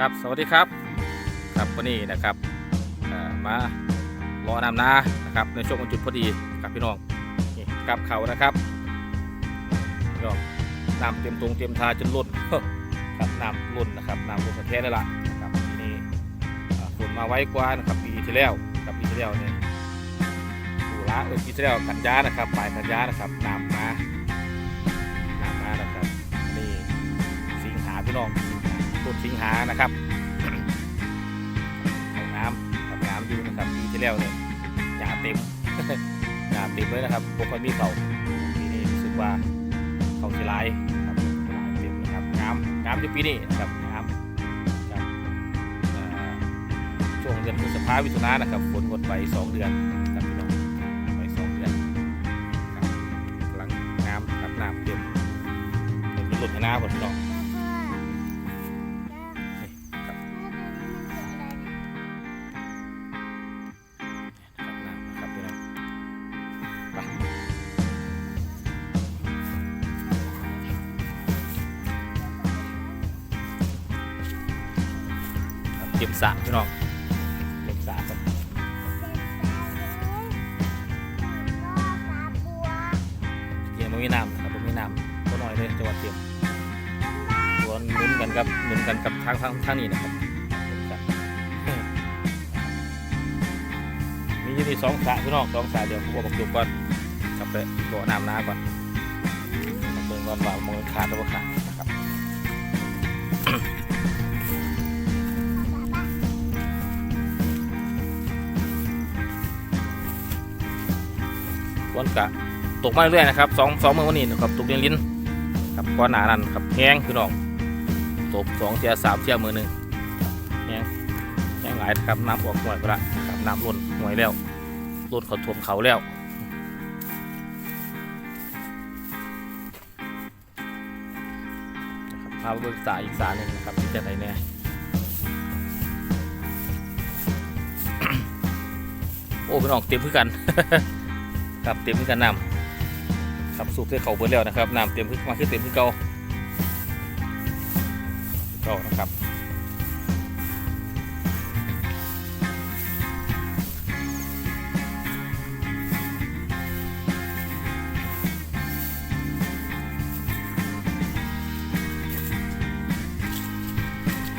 ครับสวัสดีครับครับวันนี้นะครับมารอนำนานะครับในช่วงวันหยุดพอดีกับพี่น้องนี่กับเขานะครับพี่น้องน้ำเตรียมตรงเตรียมทาจนล้นครับน้ำล้นนะครับน้ำล้นประเทศได้ละนะครับนี่ฝนมาไว้กว่านะครับปีที่แล้วกับปีที่แล้วเนี่ยตุลาเออปีที่แล้วกันยานะครับปลายกันยานะครับน้ำมาน้ำมานะครับนี่สิงหาพี่น้อง ต้นสิงหานะครับของน้ำกับน้ำอยู่นะครับปีที่แล้วเนี่ยหญ้าเต็มหญ้าเต็มเลยนะครับพวกมันมีเขาปีนี้รู้สึกว่าเขาสิหลายครับลายเต็มนะครับน้ำน้ำอยู่ปีนี้นะครับน้ำครับช่วงเดือนพฤษภาวิถุนานะครับฝนหมดไปสองเดือนครับพี่น้องไปสองเดือนครับกำลังน้ำครับน้ำเต็มเต็มรุ่นให้น้ำหมพี่น้อง เก็บสระพี่น้องเก็บสระครับเกี่ยมันมีน้ำนะครับมันมีน้ำก็น้อยเลยจังหวัดเตรียมตัวหนุนกันกับหนุนกันกับทางทางทางนี้นะครับมีอยู่ที่สองสระพี่น้องสองสระเดี๋ยวผมบอกจบก่อนกลับไปโดดน้ำน้าก่อนมาเบิ่งก่อนว่ามันขาดหรือว่าขาดนะครับ นกะตกมาเรื่อยๆนะครับสองสองมือวันนี้นะครับตกเรียนลิ้นครับก้อนหนานั่นครับแห้งพี่น้องตกสองเทียสามเทียมือหนึ่งแห้งแห้งหลายนะครับน้ำออกหน่วยไปละครับน้ำล้นหน่วยแล้วล้นเขาท่วมเขาแล้วนะครับพาไปเบิกสายอีกสายหนึ่งนะครับที่จะไหนเนี่ยโอ้พี่น้องเต็มคือกัน ครับเต็มคือกันน้ำครับสูบเสื้อเขาเบิดแล้วนะครับน้ำเต็มคือมาคือเต็มคือเก่าเก่านะครับ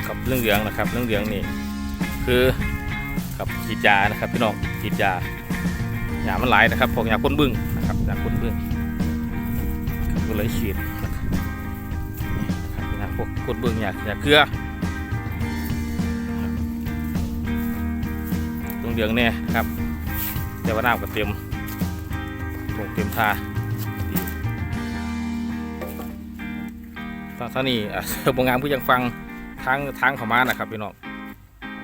ครับเรื่องเหลืองนะครับเรื่องเหลืองนี่คือกับฉีดยานะครับพี่น้องฉีดยา หยามันหลายนะครับพวกหยาก้นบึ้งนะครับหยาก้นบึ้งครับก็เลยฉีดนะครับพวกก้นบึ้งหยาหยาเกลือตรงเดืองเนี่ยครับแต่ว่าน้ำก็เต็มตรงเต็มทาท่านี่อะบงงามผู้ยังฟังทางทางเขามานะครับพี่น้อง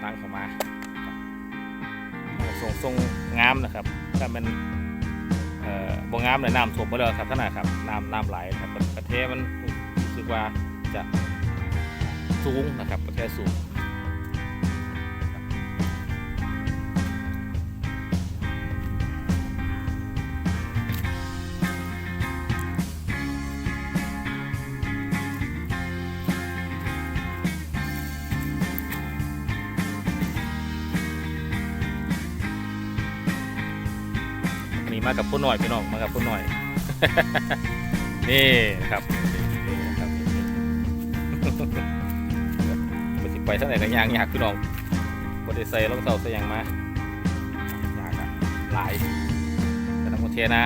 ทางเขามาครับส่งส่งงามนะครับ ถ้ามันเอ่อบงงามเลยน้ำท่วมไปแล้วครับท่านนะครับน้ำน้ำไหลครับประเทศมันรู้สึกว่าจะสูงนะครับประเทศสูง มากับผู้หน่อยพี่น้องมากับผู้หน่อย นี่นะครับนี่นะครับมันสิไปเท่าไหร่ก็ยางยากพี่น้องบไดใส่รองเท้าใส่หยังมายากอะหลายแต่ทั้งประเทศนะ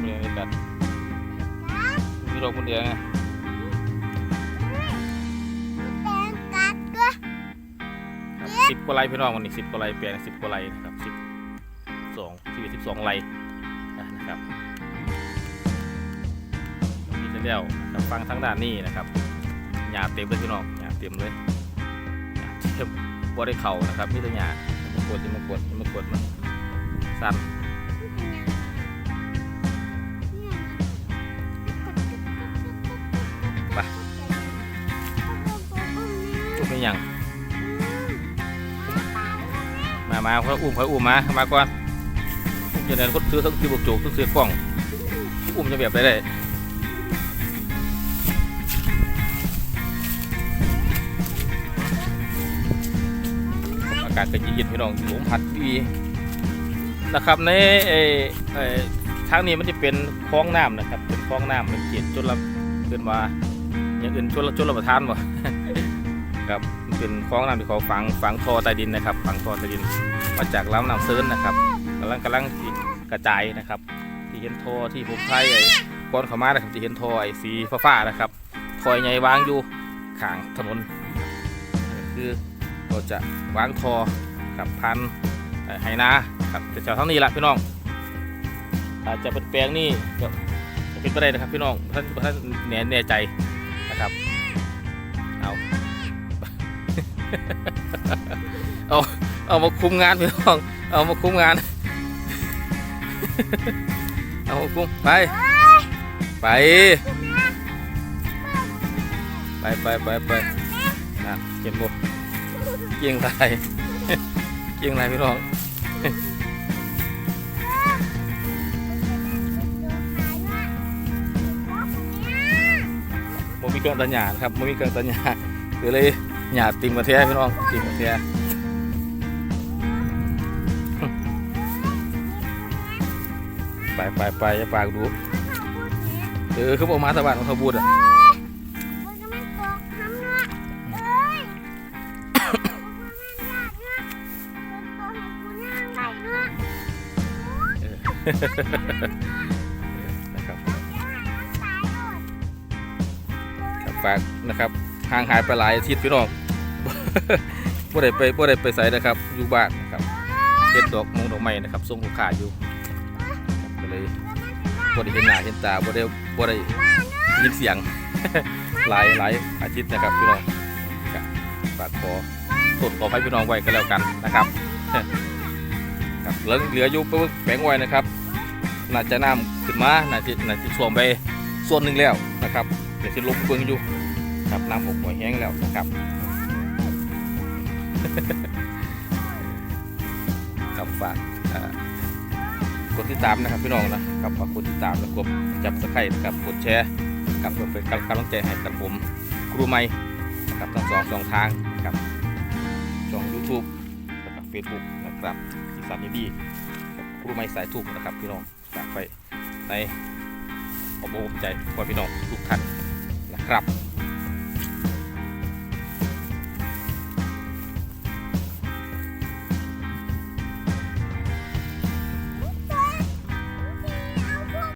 เรื่องนี้กันมีโรคคนเดียวไงสิบกว่าไร่พี่น้องวันนี้สิบกว่าไร่แปลงสิบกว่าไร่นะครับ สิบสองชีวิตสิบสองไร่นะครับปีที่แล้วกับฟังทั้งด้านนี้นะครับหญ้าเต็มเลยพี่น้องหญ้าเต็มเลยหญ้าเต็มบ่ได้เข่านะครับมีแต่หญ้ามันกดมันกดมันกดมันสั้นจุกเป็นหยังมามาเขาอุ้มเขาอุ้มมา มาก่อน อยู่ในคนซื้อทั้งที่อบุกโจกทั้งซื้อกล้องอุ้มจะแบบได้ได้อากาศก็เย็นพี่น้องลมพัดดีนะครับในทางนี้มันจะเป็นคลองน้ำนะครับ เป็นคลองน้ำมันเกียรจนดละเกินมาอย่างอื่นจนดละจนดละประทานบ่ครับเป็นคลองน้ำที่เขาฝังฝังท่อใต้ดินนะครับฝังท่อใต้ดินมาจากลำน้ำเซิร์นนะครับกำลังกำลัง กระจายนะครับ ที่เห็นทอที่ผมไทยไอ้ก้อนขมานะครับที่เห็นทอไอ้สีฟ้าๆนะครับท่อใหญ่วางอยู่ข้างถนนคือเราจะวางทอกับพันไหนาครับแต่แถวเท่านี้ละพี่น้องอาจจะเป็นแปลงนี่ก็เป็นไปได้นะครับพี่น้องท่านท่านแน่แน่ใจนะครับเอาเอาเอามาคุมงานพี่น้องเอามาคุมงาน เอามาคุมไป ไป ไปไปไปไปนะเก็บบุเกียงไรเกียงไรพี่น้องโมมีเครื่องตัดหญ้านะครับโมมีเครื่องตัดหญ้าคือเลยหญ้าติ่มกระเทียพี่น้องติ่มกระเทีย ไปไปไปจะปากดู เออคือบอกมาสวัสดิ์ของเขาบูดอะนะครับครับฝากนะครับห่างหายไปหลายอาทิตย์พี่น้องบ่ได้ไปบ่ได้ไปใส่นะครับ อยู่บ้านนะครับเฮ็ดดอกมงดอกไม้นะครับส่งลูกค้าอยู่ เลยบ่ได้เห็นหน้าเห็นตาบ่ได้บ่ได้ยินเสียง หลายหลายอาทิตย์นะครับพี่น้องฝากขอโทษขอให้พี่น้องไว้ก็แล้วกันนะครับครับเหลือเหลืออยู่แปลงไว้นะครับน่าจะน้ำขึ้นมาน่าจะน่าจะท่วมไปส่วนหนึ่งแล้วนะครับเดี๋ยวจะลงเบิ่งอยู่ครับน้ำหกหวยแห้งแล้วนะครับครับฝากอ่อ กดติดตามนะครับพี่น้องนะครับฝากกดติดตามและกดจับสไครต์นะครับกดแชร์กับเพื่อเป็นกำลังใจให้กับผมครูใหม่นะครับทั้งสองสองทางนะครับช่อง YouTube นะครับ Facebook นะครับอีสานยินดีครูใหม่สายถูกนะครับพี่น้องฝากไปในอบคุณใจพ่อพี่น้องทุกท่านนะครับ